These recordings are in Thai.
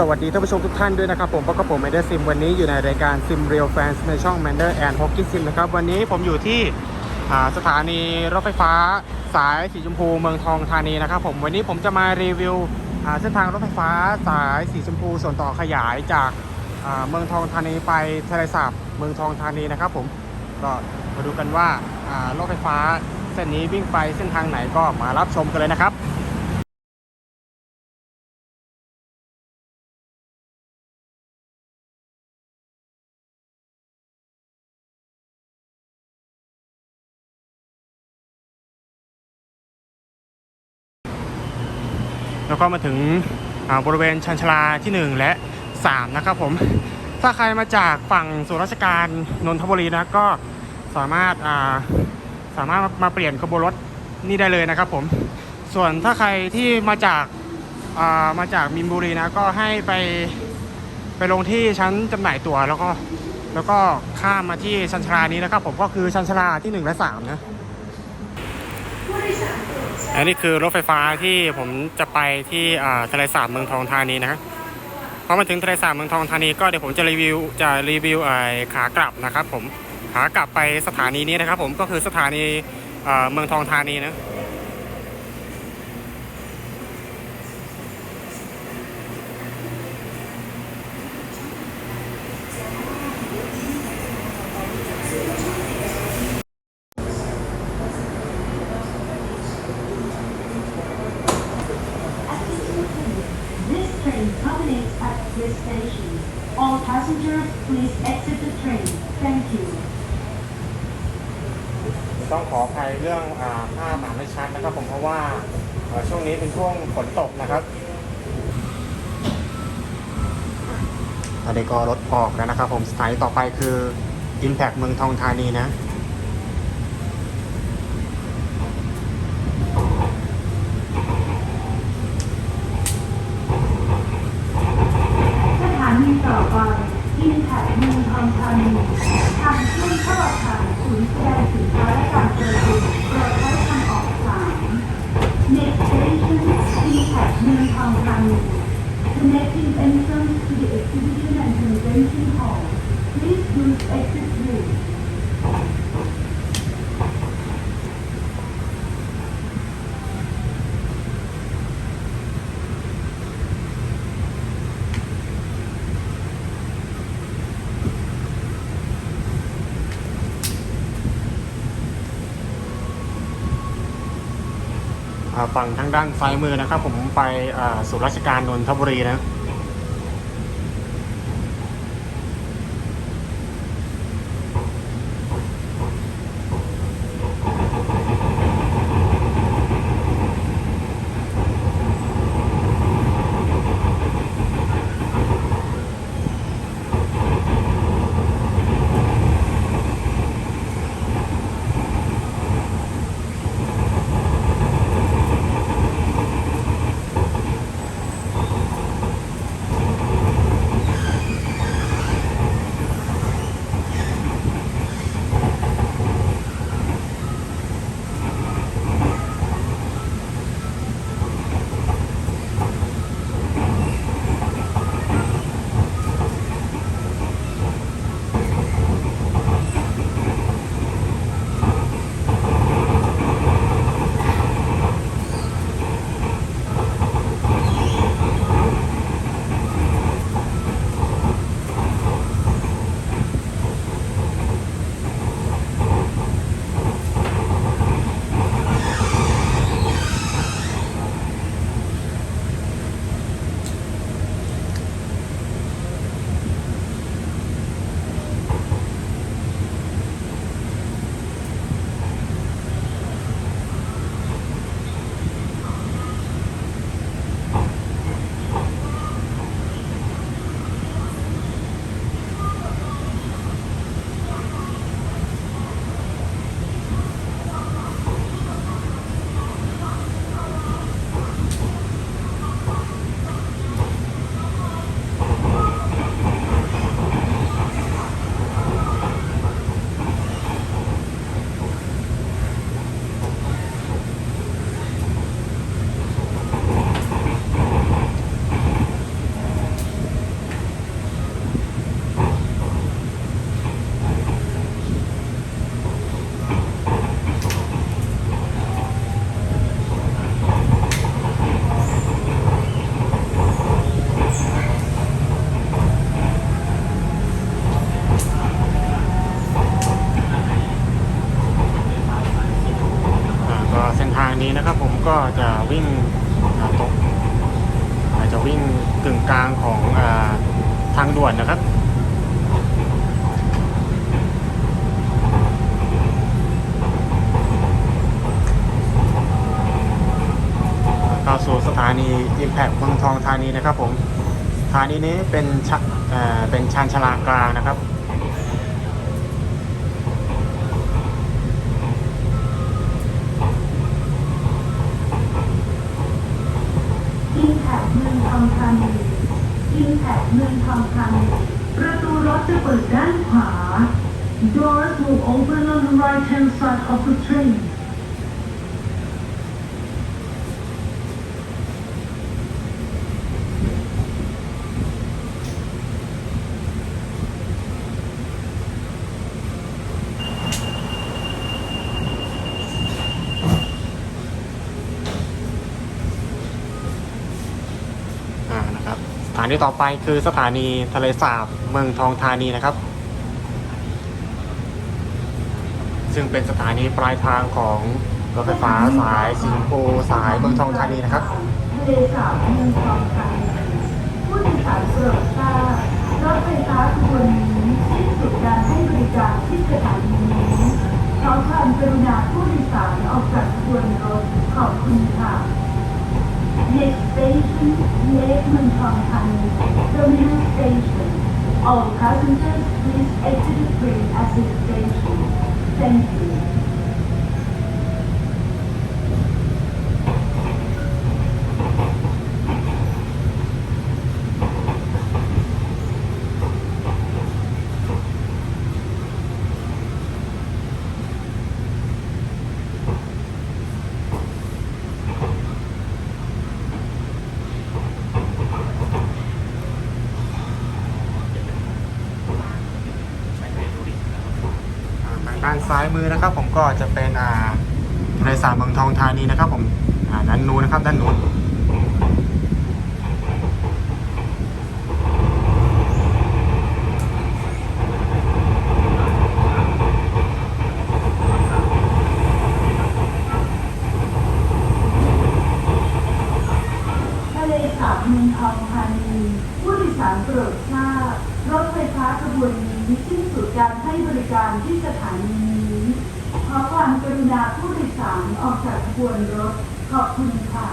สวัสดีท่านผู้ชมทุกท่านด้วยนะครับผมพบกับผมไอเดอร์ซิมวันนี้อยู่ในรายการซิมเรียลแฟนในช่อง m a n d e r and Hockey Sim นะครับวันนี้ผมอยู่ที่สถานีรถไฟฟ้าสายสีชมพูเมืองทองธานีนะครับผมวันนี้ผมจะมารีวิวเส้นทางรถไฟฟ้าสายสีชมพูส่วนต่อขยายจากเมืองทองธานีไปทะเลสาบเมืองทองธานีนะครับผมก็มาดูกันว่ารถไฟฟ้าเส้นนี้วิ่งไปเส้นทางไหนก็มารับชมกันเลยนะครับ ก็มาถึงบริเวณชันชลาที่ 1 และ 3 นะครับผม ถ้าใครมาจากฝั่งส่วนราชการนนทบุรีนะก็สามารถาสามารถมาเปลี่ยนขบวนรถนี่ได้เลยนะครับผม ส่วนถ้าใครที่มาจากามาจากมินบุรีนะก็ให้ไปไปลงที่ชั้นจำหน่ายตั๋วแล้วก็แล้วก็ข้ามมาที่ชันชลานี้นะครับผมก็คือชันชลาที่ 1 และ 3 นะ อันนี้คือรถไฟฟ้าที่ผมจะไปที่อ่าทะเลสาบเมืองทองธานีนะครับพอมาถึงทะเลสาบเมืองทองธานีก็เดี๋ยวผมจะรีวิวจะรีวิวไอ้ขากลับนะครับ ผมขากลับไปสถานีนี้นะครับ ผมก็คือสถานีอ่าเมืองทองธานีนะ station. All passengers, please exit the train. Thank you. ต้องขออภัยเรื่องอ่าภาพอ่านไม่ชัดนะครับผมเพราะว่าเอ่อช่วงนี้เป็นช่วงฝนตกนะครับอันนี้ก็รถออกแล้วนะครับผมสถานีต่อไปคือ Impact เมืองทองธานีนะ สถานีต่อไป Impact เมืองทองธานีทางขึ้นเข้าอาคารศูนย์แสดงสินค้าและการเจริญโปรดใช้ทางออกสาม Next station Impact เมืองทองธานี Connecting entrance to the exhibition and convention hall. Please use exit route. อ่า ฝั่งทางด้านซ้ายมือนะครับ ผมไปสู่ราชการนนทบุรีนะ เข้าสู่สถานี Impact เมืองทองธานีนะครับผมสถานีนี้เป็นชเเป็นชานชลากลางนะครับอินแพคเมืองทองธานีอินแพคเมืองทองธานีประตูรถจะเปิดด้านขวา Doors will open on the right hand side of the train อ่านะครับส ถานีต่อไปคือสถานีทะเลสาบเมืองทองธานีนะครับ ซึ่งเป็นสถานีปลายทางของรถไฟฟ้าสายสิงคโปร์สายเมืองทองธานีนะครับทะเลสาบเมืองทองธานีผู้โดยสารโปรดทราบรถไฟฟ้าขบวนนี้สิ้นสุดการให้บริการที่สถานีนี้ขอความกรุณาผู้โดยสารออกจากขบวนรถขอบคุณค่ะ Next station, Lake Muntong Thani, Terminal Station. All passengers please exit the train at this station. Thank you. ซ้ายมือนะครับ ผมก็จะเป็นอ่าทะเลสาบเมืองทองธานีนะครับ ผมอ่าด้านนู้นนะครับ ด้านนู้นทะเลสาบเมืองทองธานีผู้โดยสารโปรดทราบรถไฟฟ้าขบวนนี้สิ้นสุดการให้บริการที่สถานีนี้ ขอความกรุณาผู้โดยสาร ออกจากขบวนรถขอบคุณค่ะ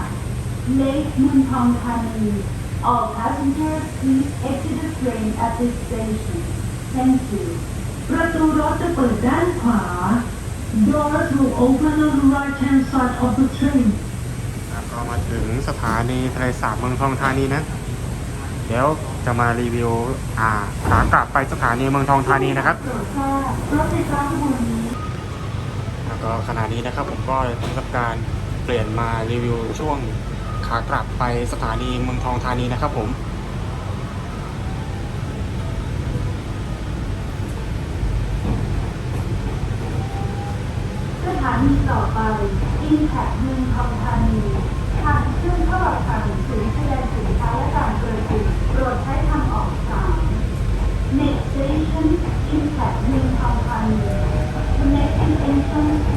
Lake เมืองทองธานี All passengers please exit the train at this station. Thank you. ประตูรถจะเปิดด้านขวา Doors will open on the right hand side of the train. แล้วก็มาถึงสถานีทะเลสาบเมืองทองธานีนะ เดี๋ยวจะมารีวิว อ่าขากลับไปสถานีเมืองทองธานีนะครับ โปรดทราบรถไฟฟ้าขบวนนี้ ก็ขณะนี้นะครับผมก็ทำการเปลี่ยนมารีวิวช่วงขากลับไปสถานีเมืองทองธานีนะครับผมสถานีต่อไป Impact เมืองทองธานีทางเชื่อมเข้าออกทางศูนย์แสดงสินค้าและการประชุมโปรดใช้ทางออกสาม Next station Impact เมืองทองธานี Connecting entrance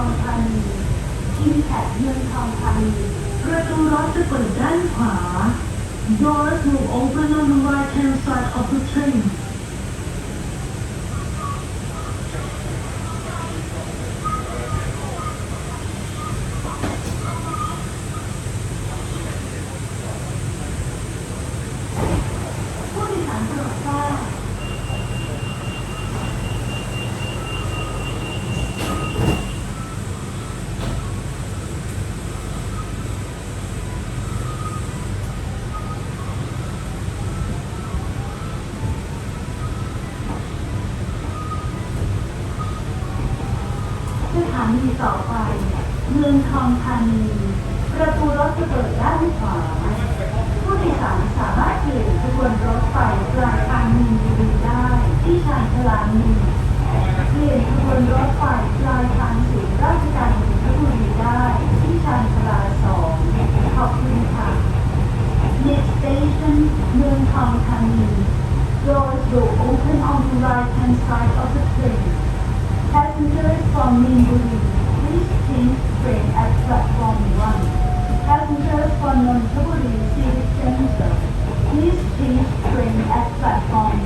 องทองธานี อิมแพคเมืองทองธานี ประตูรถจะเปิดด้านขวา Doors will open on the right hand side of the train. องทองธานีประตูรถจะเปิดด้านขวาผู้โดยสารสามารถเปลี่ยนขบวนรถไฟปลายทางมีนบุรีได้ที่ชานชลานีเปลี่ยนขบวนรถไฟปลายทางศูนย์ราชการนนทบุรีได้ที่ชานชลาสองขอบคุณค่ะ Next station เมืองทองธานี Doors will open on the right hand side of the train. Passengers from Minburi, please change train at platform 1. Passengers from Nonthaburi Civic Center, please change train at platform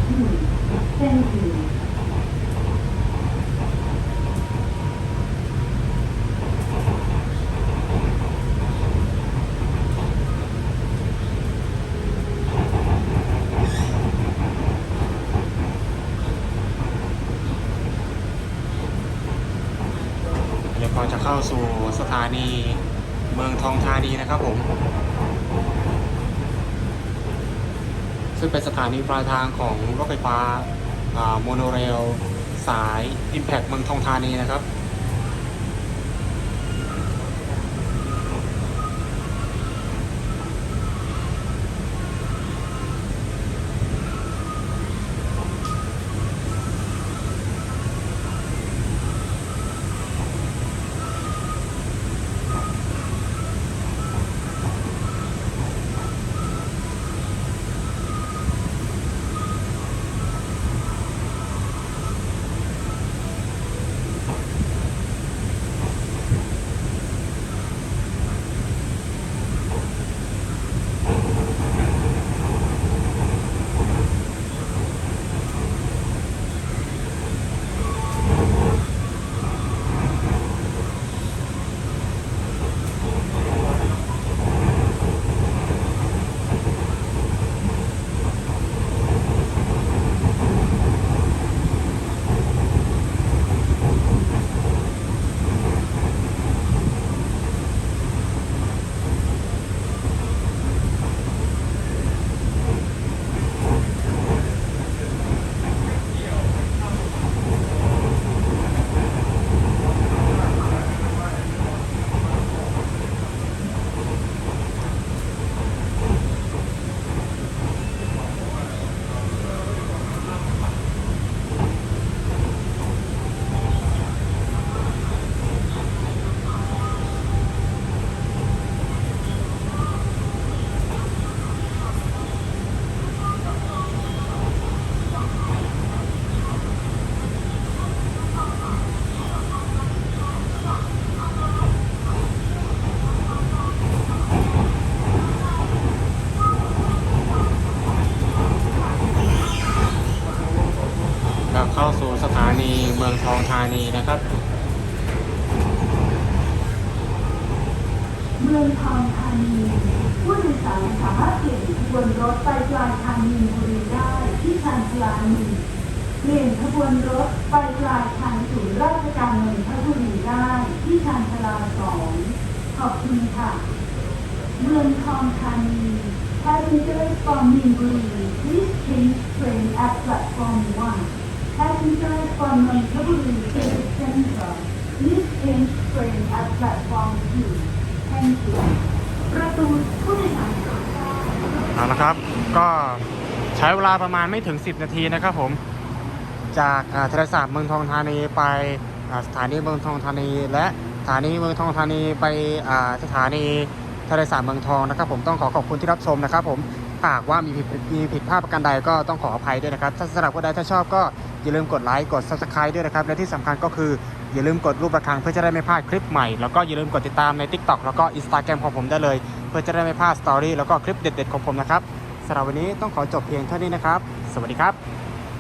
ซึ่งเป็นสถานีปลายทางของรถไฟฟ้าโมโนเรล สาย Impact เมืองทองธานีนะครับ มืองทองธานีนะครับ เมืองทองธานี ผู้โดยสารสามารถเปลี่ยนขบวนรถไปปลายทางมีนบุรีได้ที่ชานชลานีเปลี่ยนขบวนรถไปปลายทางศูนย์ราชการนนทบุรีได้ที่ชานชลาสองขอบคุณค่ะ เมืองทองธานี Passengers from Minburi, please change train at platform 1. Passenger from Nonthaburi Civic Center, please change train at platform 2. Thank you. ประตูผู้โดยสารเอาละครับ ก็ใช้เวลาประมาณไม่ถึง 10 นาทีนะครับผม จากอ่าทะเลสาบเมืองทองธานีไปอ่าสถานีเมืองทองธานี และสถานีเมืองทองธานีไปอ่าสถานีทะเลสาบเมืองทองนะครับ ผมต้องขอขอบคุณที่รับชมนะครับผม หากว่ามีผิดมีผิดพลาดประการใดก็ต้องขออภัยด้วยนะครับ ถ้าสำหรับคนใดถ้าชอบก็อย่าลืมกดไลค์กด subscribe ด้วยนะครับ และที่สำคัญก็คืออย่าลืมกดรูประฆังเพื่อจะได้ไม่พลาดคลิปใหม่ แล้วก็อย่าลืมกดติดตามใน TikTok แล้วก็ Instagram ของผมได้เลย เพื่อจะได้ไม่พลาดสตอรี่แล้วก็คลิปเด็ด ๆ ของผมนะครับสำหรับวันนี้ต้องขอจบเพียงเท่านี้นะครับ สวัสดีครับ